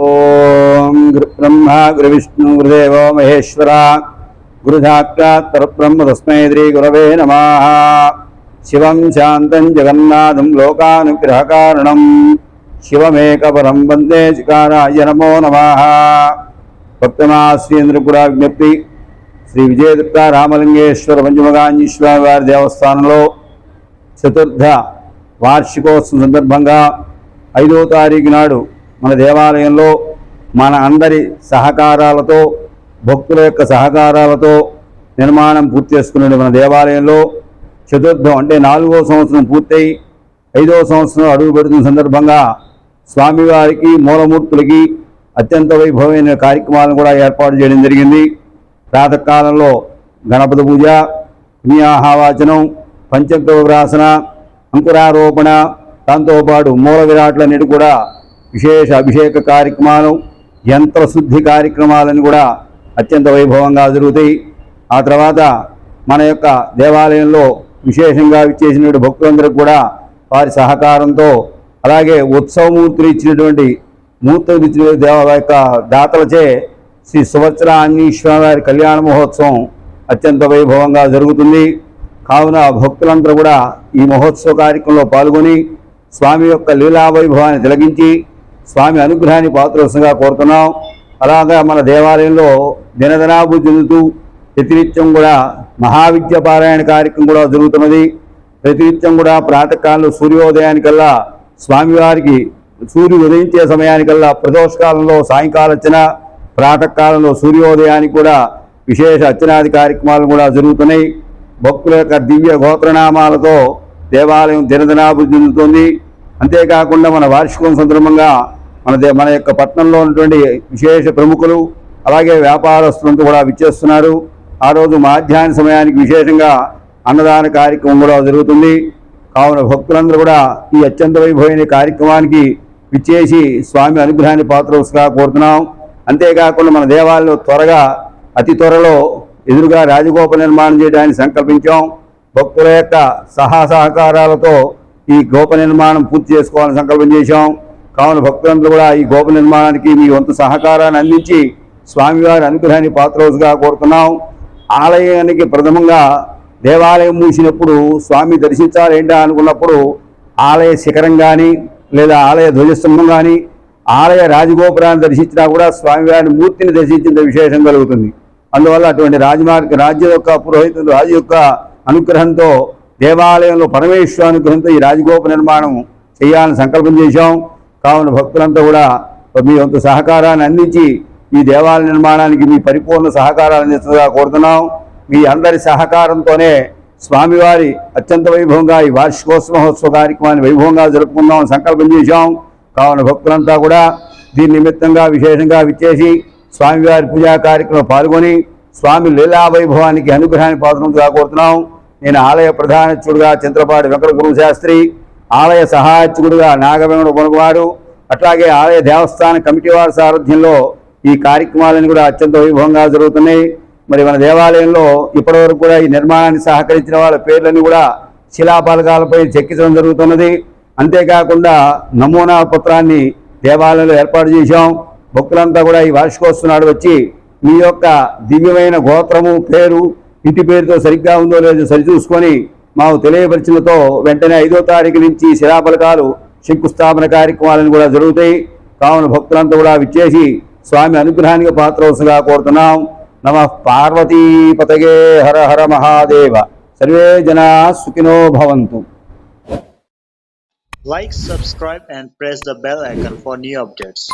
ఓం గురు బ్రహ్మ గురు విష్ణు గురుదేవో మహేశ్వర గురుధాక్షాత్ పరబ్రహ్మ తస్మై శ్రీ గురవే నమ. శివం శాంతం జగన్నాథం లోకానుగ్రహకారణం శివమేకపరం వందే చికారాయ నమో నమ. భక్తమా శ్రీంద్ర కూడా విజ్ఞప్తి శ్రీ విజయదుర్గ రామలింగేశ్వర పంచమగాంజీశ్వర వారి దేవస్థానంలో చతుర్థ వార్షికోత్సవం సందర్భంగా ఐదో తారీఖు నాడు మన దేవాలయంలో మన అందరి సహకారాలతో భక్తుల యొక్క సహకారాలతో నిర్మాణం పూర్తి చేసుకునే మన దేవాలయంలో. చతుర్థం అంటే నాలుగో సంవత్సరం పూర్తయి ఐదో సంవత్సరం అడుగు పెడుతున్న సందర్భంగా స్వామివారికి మూలమూర్తులకి అత్యంత వైభవమైన కార్యక్రమాలను కూడా ఏర్పాటు చేయడం జరిగింది. ప్రాతకాలంలో గణపతి పూజ పుణ్యాహావాచనం పంచగ్రవరాసన అంకురారోపణ దాంతోపాటు మూల విరాట్లన్నిటి కూడా విశేష అభిషేక కార్యక్రమాలు యంత్రశుద్ధి కార్యక్రమాలను కూడా అత్యంత వైభవంగా జరుగుతాయి. ఆ తర్వాత మన యొక్క దేవాలయంలో విశేషంగా విచ్చేసినటువంటి భక్తులందరికీ కూడా వారి సహకారంతో అలాగే ఉత్సవమూర్తులు ఇచ్చినటువంటి మూర్తులు ఇచ్చిన దేవ యొక్క దాతలచే శ్రీ సువత్సర ఆంజనేశ్వర వారి కళ్యాణ మహోత్సవం అత్యంత వైభవంగా జరుగుతుంది. కావున భక్తులందరూ కూడా ఈ మహోత్సవ కార్యక్రమంలో పాల్గొని స్వామి యొక్క లీలా వైభవాన్ని తిలగించి స్వామి అనుగ్రహాన్ని పాత్రవశంగా కోరుతున్నాం. అలాగా మన దేవాలయంలో దినదినాభివృద్ధి చెందుతూ ప్రతినిత్యం కూడా మహావిద్య పారాయణ కార్యక్రమం కూడా జరుగుతున్నది. ప్రతినిత్యం కూడా ప్రాతకాలంలో సూర్యోదయానికల్లా స్వామివారికి సూర్యుడు ఉదయించే సమయానికల్లా ప్రదోషకాలంలో సాయంకాలం వచ్చిన ప్రాతకాలంలో సూర్యోదయానికి కూడా విశేష అర్చనాది కార్యక్రమాలు కూడా జరుగుతున్నాయి. భక్తుల యొక్క దివ్య గోత్రనామాలతో దేవాలయం దినదినాభివృద్ధి చెందుతుంది. అంతేకాకుండా మన వార్షికం సందర్భంగా మన దే మన యొక్క పట్టణంలో ఉన్నటువంటి విశేష ప్రముఖులు అలాగే వ్యాపారస్తులంతా కూడా విచ్చేస్తున్నారు. ఆ రోజు మాధ్యాహ్న సమయానికి విశేషంగా అన్నదాన కార్యక్రమం కూడా జరుగుతుంది. కావున భక్తులందరూ కూడా ఈ అత్యంత వైభవమైన కార్యక్రమానికి విచ్చేసి స్వామి అనుగ్రహాన్ని పాత్రవస్తుగా కోరుతున్నాం. అంతేకాకుండా మన దేవాలయంలో త్వరగా అతి త్వరలో ఎదురుగా రాజగోప నిర్మాణం చేయడానికి సంకల్పించాం. భక్తుల యొక్క సహా సహకారాలతో ఈ గోప నిర్మాణం పూర్తి చేసుకోవాలని సంకల్పం చేశాం. కావున భక్తులందరూ కూడా ఈ గోప నిర్మాణానికి మీ వంతు సహకారాన్ని అందించి స్వామివారి అనుగ్రహాన్ని పాత్రవసుగా కోరుతున్నాం. ఆలయానికి ప్రథమంగా దేవాలయం మూసినప్పుడు స్వామి దర్శించాలి ఏంటా అనుకున్నప్పుడు ఆలయ శిఖరం కానీ లేదా ఆలయ ధ్వజస్తంభం కానీ ఆలయ రాజగోపురాన్ని దర్శించినా కూడా స్వామివారి మూర్తిని దర్శించిన విశేషం కలుగుతుంది. అందువల్ల అటువంటి రాజమార్గ రాజ్య యొక్క పురోహితులు రాజు యొక్క అనుగ్రహంతో దేవాలయంలో పరమేశ్వర అనుగ్రహంతో ఈ రాజగోప నిర్మాణం చేయాలని సంకల్పం చేశాం. కావున భక్తులంతా కూడా మీ వంతు సహకారాన్ని అందించి ఈ దేవాలయ నిర్మాణానికి మీ పరిపూర్ణ సహకారాలు అందిస్తుందిగా కోరుతున్నాం. మీ అందరి సహకారంతోనే స్వామివారి అత్యంత వైభవంగా ఈ వార్షికోత్సవ మహోత్సవ కార్యక్రమాన్ని వైభవంగా జరుపుకుందాం సంకల్పం చేశాం. కావున భక్తులంతా కూడా దీని నిమిత్తంగా విశేషంగా విచ్చేసి స్వామివారి పూజా కార్యక్రమం పాల్గొని స్వామి లీలా వైభవానికి అనుగ్రహాన్ని పాత్రంగా కోరుతున్నాం నేను ఆలయ ప్రధానచ్యుడుగా చంద్రపాటి వెంకట గురు శాస్త్రి ఆలయ సహాయకుడుగా నాగవెంకట కొనుగవారు అట్లాగే ఆలయ దేవస్థాన కమిటీ వారి సారథ్యంలో ఈ కార్యక్రమాలన్నీ కూడా అత్యంత వైభవంగా జరుగుతున్నాయి. మరి మన దేవాలయంలో ఇప్పటివరకు కూడా ఈ నిర్మాణాన్ని సహకరించిన వాళ్ళ పేర్లన్నీ కూడా శిలాపలకాలపై చెక్కించడం జరుగుతున్నది. అంతేకాకుండా నమూనా పత్రాన్ని దేవాలయంలో ఏర్పాటు చేశాం. భక్తులంతా కూడా ఈ వార్షికోత్సవం నాడు వచ్చి మీ యొక్క దివ్యమైన గోత్రము పేరు ఇంటి పేరుతో సరిగ్గా ఉందో లేదో సరిచూసుకొని మాకు తెలియపరిచినతో వెంటనే ఐదో తారీఖు నుంచి శిలాపలకాలు శంకుస్థాపన కార్యక్రమాలను కూడా జరుగుతాయి. కావున భక్తులంతా కూడా విచ్చేసి స్వామి అనుగ్రహానికి పాత్రవశగా కోరుతున్నాం. नम पार्वतीपत हर हर महादेव। सर्वे जना सुखिनो like subscribe and press the bell icon for new updates